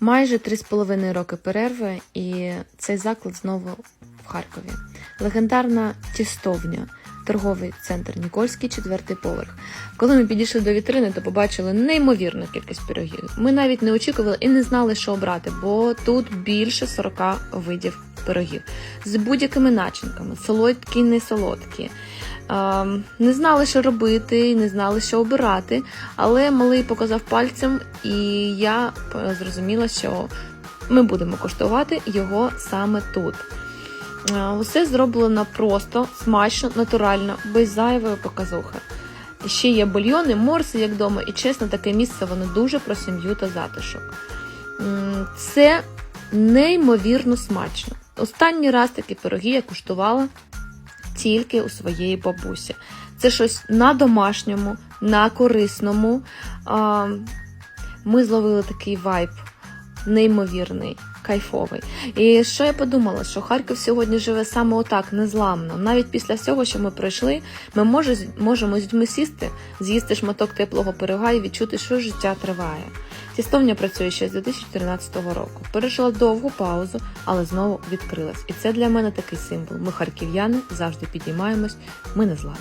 Майже три з половиною роки перерви, і цей заклад знову в Харкові. Легендарна тістовня, торговий центр Нікольський, четвертий поверх. Коли ми підійшли до вітрини, то побачили неймовірну кількість пирогів. Ми навіть не очікували і не знали, що обрати, бо тут більше 40 видів пирогів з будь-якими начинками, солодкі, не солодкі. Ем, Не знали, що робити, не знали, що обирати, але малий показав пальцем, і я зрозуміла, що ми будемо коштувати його саме тут. Е, Усе зроблено просто, смачно, натурально, без зайвої показухи. Ще є бульйони, морси, як вдома, і чесно, таке місце воно дуже про сім'ю та затишок. Це неймовірно смачно. Останній раз такі пироги я куштувала тільки у своєї бабусі. Це щось на домашньому, на корисному. Ми зловили такий вайб, неймовірний, кайфовий. І що я подумала, що Харків сьогодні живе саме отак, незламно. Навіть після всього, що ми пройшли, ми може, можемо з людьми сісти, з'їсти шматок теплого пирога і відчути, що життя триває. Тістовня працює ще з 2013 року. Пережила довгу паузу, але знову відкрилась. І це для мене такий символ. Ми харків'яни завжди підіймаємось, ми не зламні.